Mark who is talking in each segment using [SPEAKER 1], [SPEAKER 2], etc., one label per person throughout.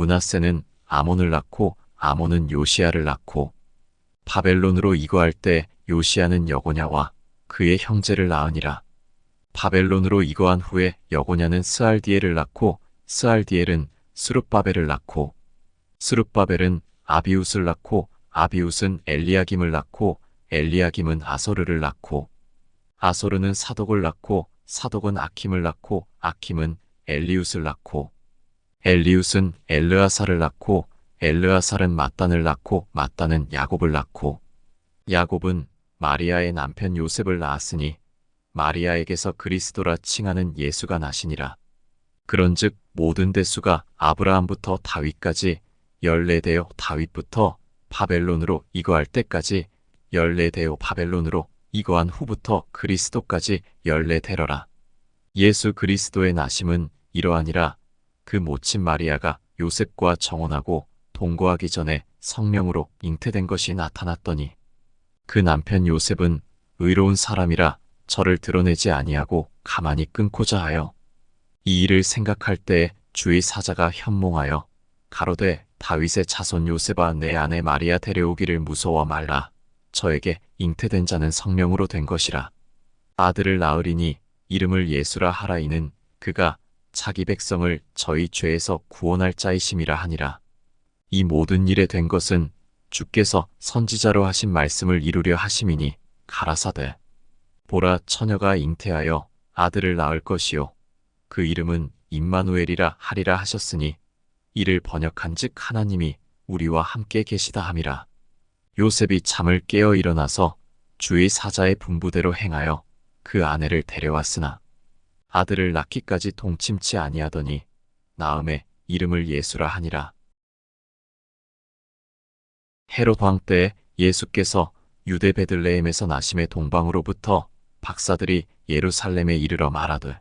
[SPEAKER 1] 문하세는 아몬을 낳고 아몬은 요시야를 낳고 바벨론으로 이거할 때 요시야는 여고냐와 그의 형제를 낳으니라. 바벨론으로 이거한 후에 여고냐는 스알디엘을 낳고 스알디엘은 스룹바벨을 낳고 스룹바벨은 아비웃을 낳고 아비웃은 엘리야김을 낳고 엘리야김은 아소르를 낳고 아소르는 사독을 낳고 사독은 아킴을 낳고 아킴은 엘리웃을 낳고 엘리웃은 엘르아사를 낳고 엘르아살은 마단을 낳고 마단은 야곱을 낳고 야곱은 마리아의 남편 요셉을 낳았으니 마리아에게서 그리스도라 칭하는 예수가 나시니라. 그런즉 모든 대수가 아브라함부터 다윗까지 열네 대요 다윗부터 바벨론으로 이거할 때까지 열네 대요 바벨론으로 이거한 후부터 그리스도까지 열네 대러라. 예수 그리스도의 나심은 이러하니라 그 모친 마리아가 요셉과 정혼하고 동거하기 전에 성령으로 잉태된 것이 나타났더니 그 남편 요셉은 의로운 사람이라 저를 드러내지 아니하고 가만히 끊고자 하여 이 일을 생각할 때 주의 사자가 현몽하여 가로되 다윗의 자손 요셉아 내 아내 마리아 데려오기를 무서워 말라. 저에게 잉태된 자는 성령으로 된 것이라. 아들을 낳으리니 이름을 예수라 하라 이는 그가 자기 백성을 저희 죄에서 구원할 자이심이라 하니라. 이 모든 일에 된 것은 주께서 선지자로 하신 말씀을 이루려 하심이니 가라사대. 보라 처녀가 잉태하여 아들을 낳을 것이요. 그 이름은 임마누엘이라 하리라 하셨으니 이를 번역한즉 하나님이 우리와 함께 계시다 함이라. 요셉이 잠을 깨어 일어나서 주의 사자의 분부대로 행하여 그 아내를 데려왔으나 아들을 낳기까지 동침치 아니하더니 나음에 이름을 예수라 하니라. 헤롯 왕때 예수께서 유대 베들레헴에서 나심의 동방으로부터 박사들이 예루살렘에 이르러 말하되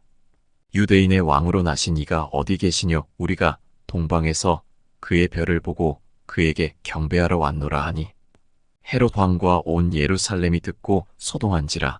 [SPEAKER 1] 유대인의 왕으로 나신 이가 어디 계시뇨? 우리가 동방에서 그의 별을 보고 그에게 경배하러 왔노라 하니 헤롯 왕과 온 예루살렘이 듣고 소동한지라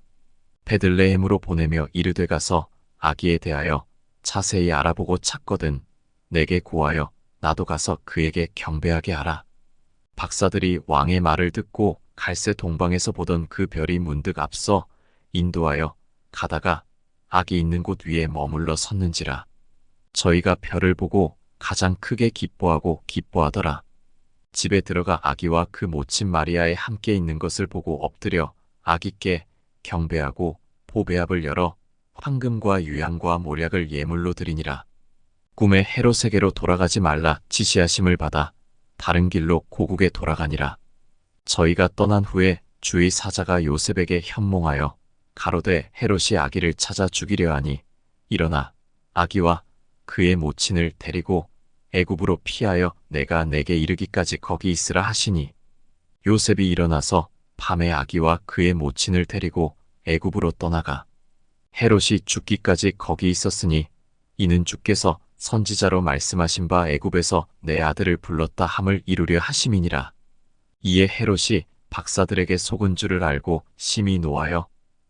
[SPEAKER 1] 베들레헴으로 보내며 이르되 가서 아기에 대하여 자세히 알아보고 찾거든 내게 구하여 나도 가서 그에게 경배하게 하라. 박사들이 왕의 말을 듣고 갈새 동방에서 보던 그 별이 문득 앞서 인도하여 가다가 악이 있는 곳 위에 머물러 섰는지라. 저희가 별을 보고 가장 크게 기뻐하고 기뻐하더라. 집에 들어가 아기와 그 모친 마리아에 함께 있는 것을 보고 엎드려 아기께 경배하고 보배합을 열어 황금과 유향과 모략을 예물로 드리니라. 꿈에 헤롯에게로 돌아가지 말라 지시하심을 받아 다른 길로 고국에 돌아가니라. 저희가 떠난 후에 주의 사자가 요셉에게 현몽하여 가로되 헤롯이 아기를 찾아 죽이려 하니 일어나 아기와 그의 모친을 데리고 애굽으로 피하여 내가 내게 이르기까지 거기 있으라 하시니 요셉이 일어나서 밤에 아기와 그의 모친을 데리고 애굽으로 떠나가 헤롯이 죽기까지 거기 있었으니 이는 주께서 선지자로 말씀하신 바 애굽에서 내 아들을 불렀다 함을 이루려 하심이니라. 이에 헤롯이 박사들에게 속은 줄을 알고 심히 노하여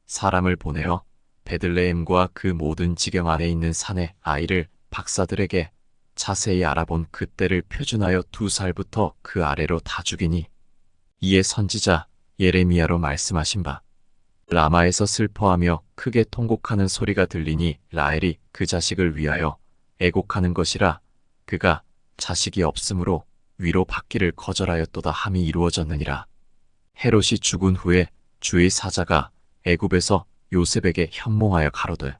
[SPEAKER 1] 사람을 보내어 베들레헴과 그 모든 지경 안에 있는 산에 아이를 박사들에게 자세히 알아본 그때를 표준하여 두 살부터 그 아래로 다 죽이니 이에 선지자 예레미야로 말씀하신 바 라마에서 슬퍼하며 크게 통곡하는 소리가 들리니 라헬이 그 자식을 위하여 애곡하는 것이라 그가 자식이 없으므로 위로 받기를 거절하였도다 함이 이루어졌느니라. 헤롯이 죽은 후에 주의 사자가 애굽에서 요셉에게 현몽하여 가로되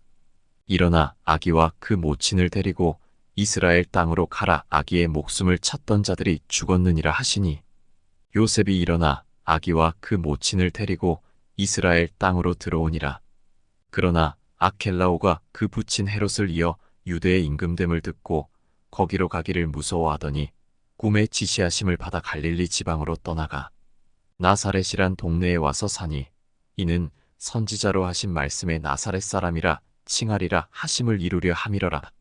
[SPEAKER 1] 일어나 아기와 그 모친을 데리고 이스라엘 땅으로 가라 아기의 목숨을 찾던 자들이 죽었느니라 하시니. 요셉이 일어나 아기와 그 모친을 데리고 이스라엘 땅으로 들어오니라. 그러나 아켈라오가 그 부친 헤롯을 이어 유대의 임금됨을 듣고 거기로 가기를 무서워하더니 꿈에 지시하심을 받아 갈릴리 지방으로 떠나가 나사렛이란 동네에 와서 사니 이는 선지자로 하신 말씀의 나사렛 사람이라 칭하리라 하심을 이루려 함이러라.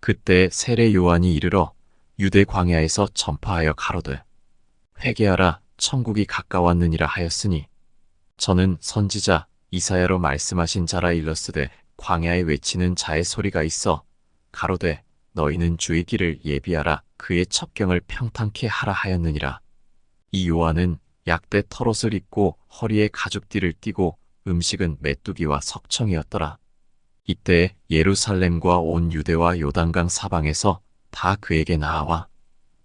[SPEAKER 1] 그때 세례 요한이 이르러 유대 광야에서 전파하여 가로되 회개하라 천국이 가까웠느니라 하였으니. 저는 선지자 이사야로 말씀하신 자라 일렀으되 광야에 외치는 자의 소리가 있어 가로되 너희는 주의 길을 예비하라 그의 첩경을 평탄케 하라 하였느니라. 이 요한은 약대 털옷을 입고 허리에 가죽띠를 띠고 음식은 메뚜기와 석청이었더라. 이때 예루살렘과 온 유대와 요단강 사방에서 다 그에게 나아와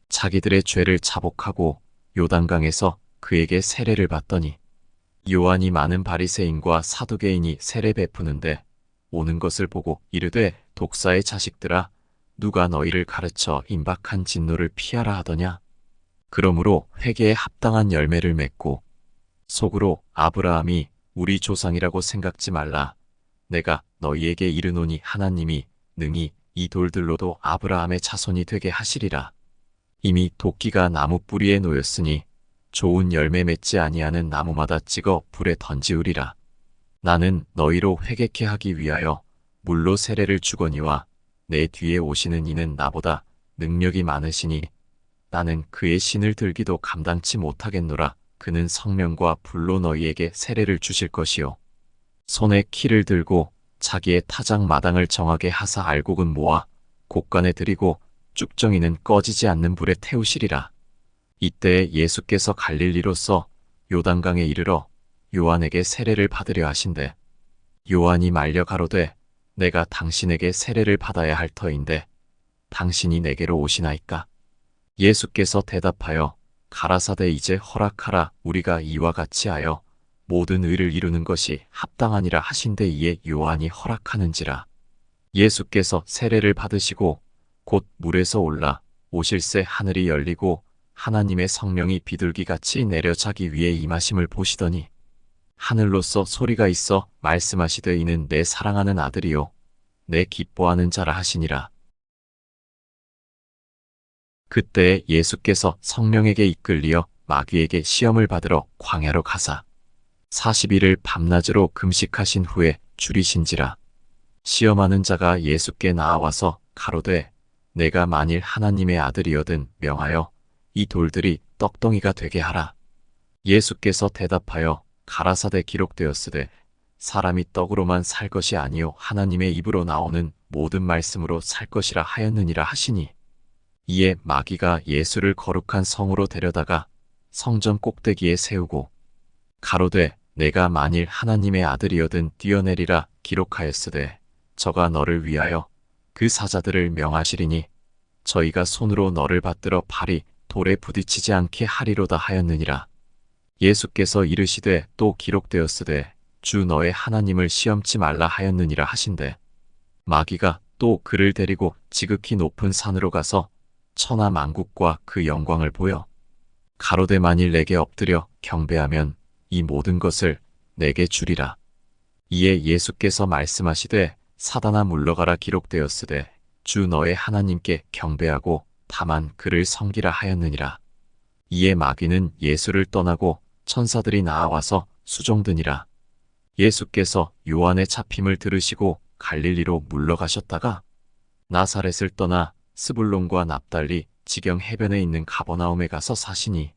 [SPEAKER 1] 자기들의 죄를 자복하고 요단강에서 그에게 세례를 받더니 요한이 많은 바리새인과 사두개인이 세례 베푸는데 오는 것을 보고 이르되 독사의 자식들아 누가 너희를 가르쳐 임박한 진노를 피하라 하더냐 그러므로 회개에 합당한 열매를 맺고 속으로 아브라함이 우리 조상이라고 생각지 말라 내가 너희에게 이르노니 하나님이 능히 이 돌들로도 아브라함의 자손이 되게 하시리라. 이미 도끼가 나무 뿌리에 놓였으니 좋은 열매 맺지 아니하는 나무마다 찍어 불에 던지우리라. 나는 너희로 회개케 하기 위하여 물로 세례를 주거니와 내 뒤에 오시는 이는 나보다 능력이 많으시니 나는 그의 신을 들기도 감당치 못하겠노라. 그는 성령과 불로 너희에게 세례를 주실 것이요. 손에 키를 들고 자기의 타작 마당을 정하게 하사 알곡은 모아 곡간에 들이고 쭉정이는 꺼지지 않는 불에 태우시리라. 이때 예수께서 갈릴리로서 요단강에 이르러 요한에게 세례를 받으려 하신대. 요한이 말려 가로되 내가 당신에게 세례를 받아야 할 터인데 당신이 내게로 오시나이까? 예수께서 대답하여 가라사대 이제 허락하라 우리가 이와 같이 하여 모든 의를 이루는 것이 합당하니라 하신데 이에 요한이 허락하는지라. 예수께서 세례를 받으시고 곧 물에서 올라 오실새 하늘이 열리고 하나님의 성령이 비둘기같이 내려 자기 위에 임하심을 보시더니 하늘로서 소리가 있어 말씀하시되 이는 내 사랑하는 아들이요 내 기뻐하는 자라 하시니라. 그때 예수께서 성령에게 이끌리어 마귀에게 시험을 받으러 광야로 가사 40일을 밤낮으로 금식하신 후에 줄이신지라. 시험하는 자가 예수께 나와서 가로되 내가 만일 하나님의 아들이여든 명하여 이 돌들이 떡덩이가 되게 하라. 예수께서 대답하여 가라사대 기록되었으되 사람이 떡으로만 살 것이 아니요 하나님의 입으로 나오는 모든 말씀으로 살 것이라 하였느니라 하시니 이에 마귀가 예수를 거룩한 성으로 데려다가 성전 꼭대기에 세우고 가로되 내가 만일 하나님의 아들이여든 뛰어내리라 기록하였으되 저가 너를 위하여 그 사자들을 명하시리니 저희가 손으로 너를 받들어 팔이 돌에 부딪히지 않게 하리로다 하였느니라. 예수께서 이르시되 또 기록되었으되 주 너의 하나님을 시험치 말라 하였느니라 하신대. 마귀가 또 그를 데리고 지극히 높은 산으로 가서 천하 만국과 그 영광을 보여 가로되 만일 내게 엎드려 경배하면 이 모든 것을 내게 주리라. 이에 예수께서 말씀하시되 사단아 물러가라 기록되었으되 주 너의 하나님께 경배하고 다만 그를 섬기라 하였느니라. 이에 마귀는 예수를 떠나고 천사들이 나와서 수종드니라. 예수께서 요한의 잡힘을 들으시고 갈릴리로 물러가셨다가 나사렛을 떠나 스불론과 납달리 지경 해변에 있는 가버나움에 가서 사시니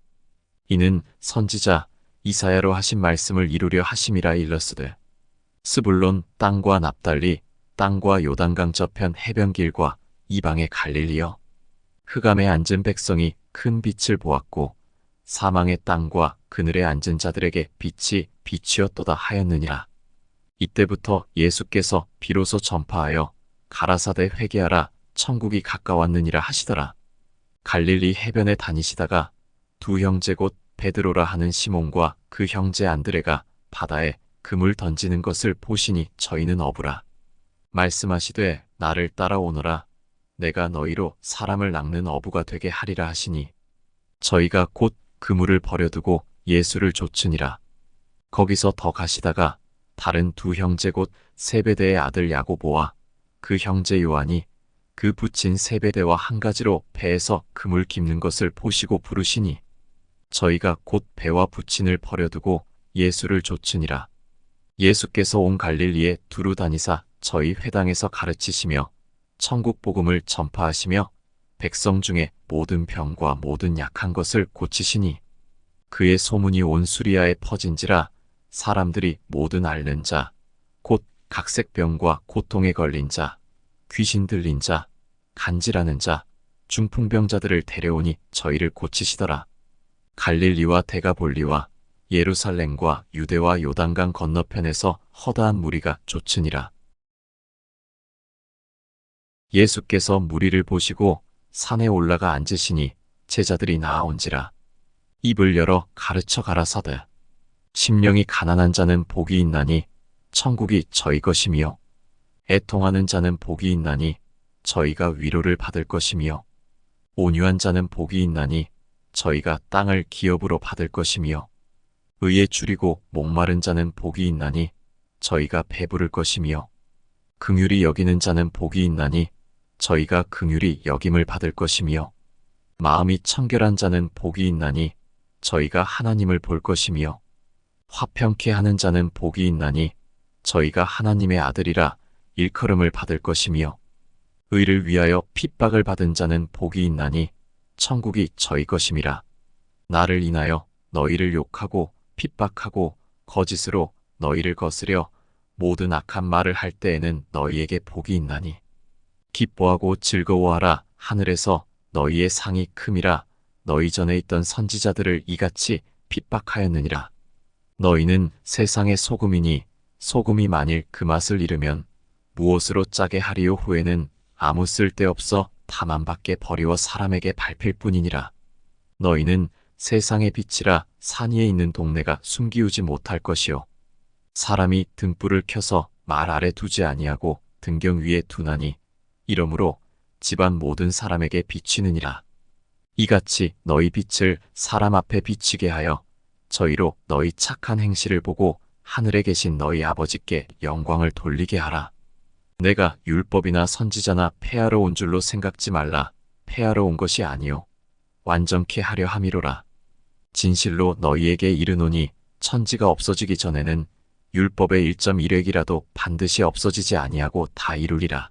[SPEAKER 1] 이는 선지자 이사야로 하신 말씀을 이루려 하심이라 일렀으되 스불론 땅과 납달리 땅과 요단강 저편 해변길과 이방의 갈릴리여 흑암에 앉은 백성이 큰 빛을 보았고 사망의 땅과 그늘에 앉은 자들에게 빛이 비치었도다 하였느니라. 이때부터 예수께서 비로소 전파하여 가라사대 회개하라 천국이 가까웠느니라 하시더라. 갈릴리 해변에 다니시다가 두 형제 곧 베드로라 하는 시몬과 그 형제 안드레가 바다에 금을 던지는 것을 보시니 저희는 어부라. 말씀하시되 나를 따라오너라. 내가 너희로 사람을 낚는 어부가 되게 하리라 하시니 저희가 곧 그물을 버려두고 예수를 좇으니라. 거기서 더 가시다가 다른 두 형제 곧 세베대의 아들 야고보와 그 형제 요한이 그 붙인 세베대와 한 가지로 배에서 그물 깁는 것을 보시고 부르시니 저희가 곧 배와 부친을 버려두고 예수를 좇으니라. 예수께서 온 갈릴리에 두루 다니사 저희 회당에서 가르치시며 천국 복음을 전파하시며 백성 중에 모든 병과 모든 약한 것을 고치시니 그의 소문이 온 수리아에 퍼진지라 사람들이 모든 앓는 자, 곧 각색병과 고통에 걸린 자, 귀신 들린 자, 간질하는 자, 중풍병자들을 데려오니 저희를 고치시더라. 갈릴리와 대가볼리와 예루살렘과 유대와 요단강 건너편에서 허다한 무리가 쫓으니라. 예수께서 무리를 보시고 산에 올라가 앉으시니 제자들이 나아온지라. 입을 열어 가르쳐 가라사대. 심령이 가난한 자는 복이 있나니 천국이 저희 것이며 애통하는 자는 복이 있나니 저희가 위로를 받을 것이며 온유한 자는 복이 있나니 저희가 땅을 기업으로 받을 것이며 의에 줄이고 목마른 자는 복이 있나니 저희가 배부를 것이며 긍휼히 여기는 자는 복이 있나니 저희가 긍휼히 여김을 받을 것이며 마음이 청결한 자는 복이 있나니 저희가 하나님을 볼 것이며 화평케 하는 자는 복이 있나니 저희가 하나님의 아들이라 일컬음을 받을 것이며 의를 위하여 핍박을 받은 자는 복이 있나니 천국이 저희 것임이라. 나를 인하여 너희를 욕하고 핍박하고 거짓으로 너희를 거스려 모든 악한 말을 할 때에는 너희에게 복이 있나니 기뻐하고 즐거워하라. 하늘에서 너희의 상이 큼이라. 너희 전에 있던 선지자들을 이같이 핍박하였느니라. 너희는 세상의 소금이니 소금이 만일 그 맛을 잃으면 무엇으로 짜게 하리요 후에는 아무 쓸데없어 다만 밖에 버리워 사람에게 밟힐 뿐이니라. 너희는 세상의 빛이라 산 위에 있는 동네가 숨기우지 못할 것이요 사람이 등불을 켜서 말 아래 두지 아니하고 등경 위에 두나니 이러므로 집안 모든 사람에게 비치느니라. 이같이 너희 빛을 사람 앞에 비치게 하여 저희로 너희 착한 행실을 보고 하늘에 계신 너희 아버지께 영광을 돌리게 하라. 내가 율법이나 선지자나 폐하러 온 줄로 생각지 말라. 폐하러 온 것이 아니요 완전케 하려 함이로라. 진실로 너희에게 이르노니 천지가 없어지기 전에는 율법의 1.1획이라도 반드시 없어지지 아니하고 다 이루리라.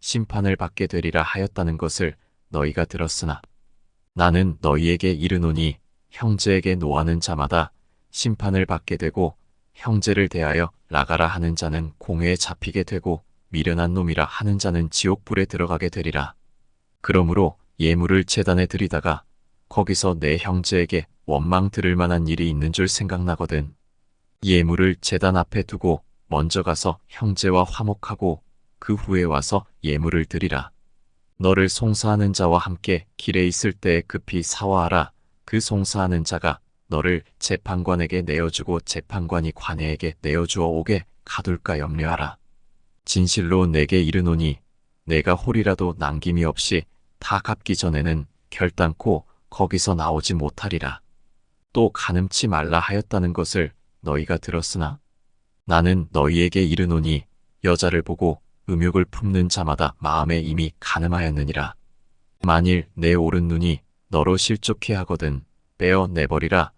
[SPEAKER 1] 심판을 받게 되리라 하였다는 것을 너희가 들었으나 나는 너희에게 이르노니 형제에게 노하는 자마다 심판을 받게 되고 형제를 대하여 나가라 하는 자는 공회에 잡히게 되고 미련한 놈이라 하는 자는 지옥불에 들어가게 되리라. 그러므로 예물을 재단에 드리다가 거기서 내 형제에게 원망 들을 만한 일이 있는 줄 생각나거든. 예물을 재단 앞에 두고 먼저 가서 형제와 화목하고 그 후에 와서 예물을 드리라. 너를 송사하는 자와 함께 길에 있을 때 급히 사화하라. 그 송사하는 자가 너를 재판관에게 내어주고 재판관이 관에에게 내어주어 오게 가둘까 염려하라. 진실로 내게 이르노니 내가 홀이라도 남김이 없이 다 갚기 전에는 결단코 거기서 나오지 못하리라. 또 가늠치 말라 하였다는 것을 너희가 들었으나 나는 너희에게 이르노니 여자를 보고 음욕을 품는 자마다 마음에 이미 가늠하였느니라. 만일 내 오른 눈이 너로 실족해 하거든 빼어 내버리라.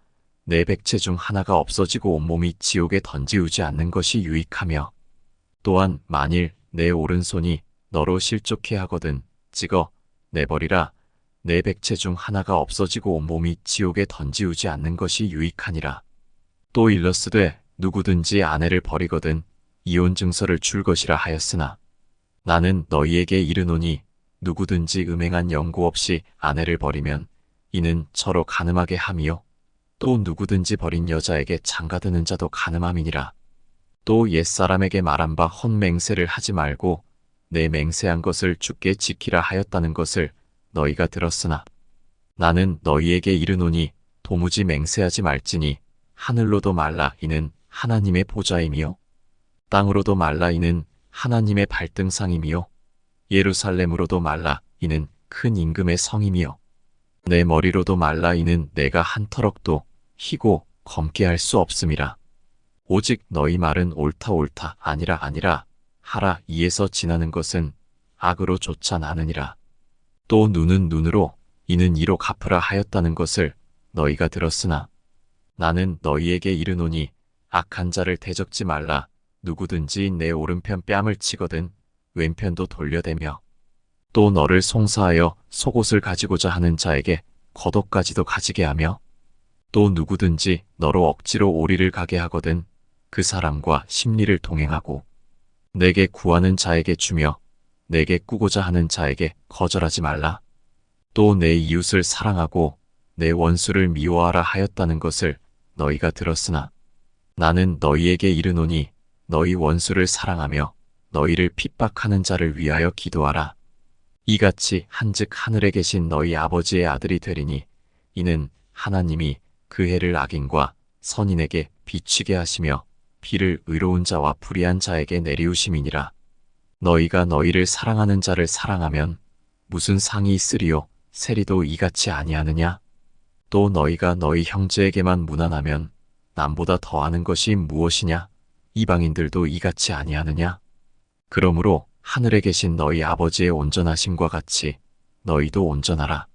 [SPEAKER 1] 내 백체 중 하나가 없어지고 온몸이 지옥에 던지우지 않는 것이 유익하며 또한 만일 내 오른손이 너로 실족해 하거든 찍어 내버리라. 내 백체 중 하나가 없어지고 온몸이 지옥에 던지우지 않는 것이 유익하니라. 또 일러스되 누구든지 아내를 버리거든 이혼 증서를 줄 것이라 하였으나 나는 너희에게 이르노니 누구든지 음행한 연고 없이 아내를 버리면 이는 서로 가늠하게 함이요. 또 누구든지 버린 여자에게 장가드는 자도 가늠함이니라. 또 옛사람에게 말한 바 헛맹세를 하지 말고 내 맹세한 것을 주께 지키라 하였다는 것을 너희가 들었으나 나는 너희에게 이르노니 도무지 맹세하지 말지니 하늘로도 말라 이는 하나님의 보좌임이요. 땅으로도 말라 이는 하나님의 발등상임이요. 예루살렘으로도 말라 이는 큰 임금의 성임이요. 내 머리로도 말라 이는 내가 한 터럭도 희고 검게 할 수 없음이라. 오직 너희 말은 옳다 옳다 아니라 아니라 하라 이에서 지나는 것은 악으로 쫓아 나느니라. 또 눈은 눈으로 이는 이로 갚으라 하였다는 것을 너희가 들었으나 나는 너희에게 이르노니 악한 자를 대적지 말라 누구든지 내 오른편 뺨을 치거든 왼편도 돌려대며 또 너를 송사하여 속옷을 가지고자 하는 자에게 겉옷까지도 가지게 하며 또 누구든지 너로 억지로 오리를 가게 하거든 그 사람과 심리를 동행하고 내게 구하는 자에게 주며 내게 꾸고자 하는 자에게 거절하지 말라. 또 내 이웃을 사랑하고 내 원수를 미워하라 하였다는 것을 너희가 들었으나 나는 너희에게 이르노니 너희 원수를 사랑하며 너희를 핍박하는 자를 위하여 기도하라. 이같이 한즉 하늘에 계신 너희 아버지의 아들이 되리니 이는 하나님이 그 해를 악인과 선인에게 비추게 하시며 비를 의로운 자와 불의한 자에게 내리우심이니라. 너희가 너희를 사랑하는 자를 사랑하면 무슨 상이 있으리요 세리도 이같이 아니하느냐? 또 너희가 너희 형제에게만 무난하면 남보다 더하는 것이 무엇이냐? 이방인들도 이같이 아니하느냐? 그러므로 하늘에 계신 너희 아버지의 온전하심과 같이 너희도 온전하라.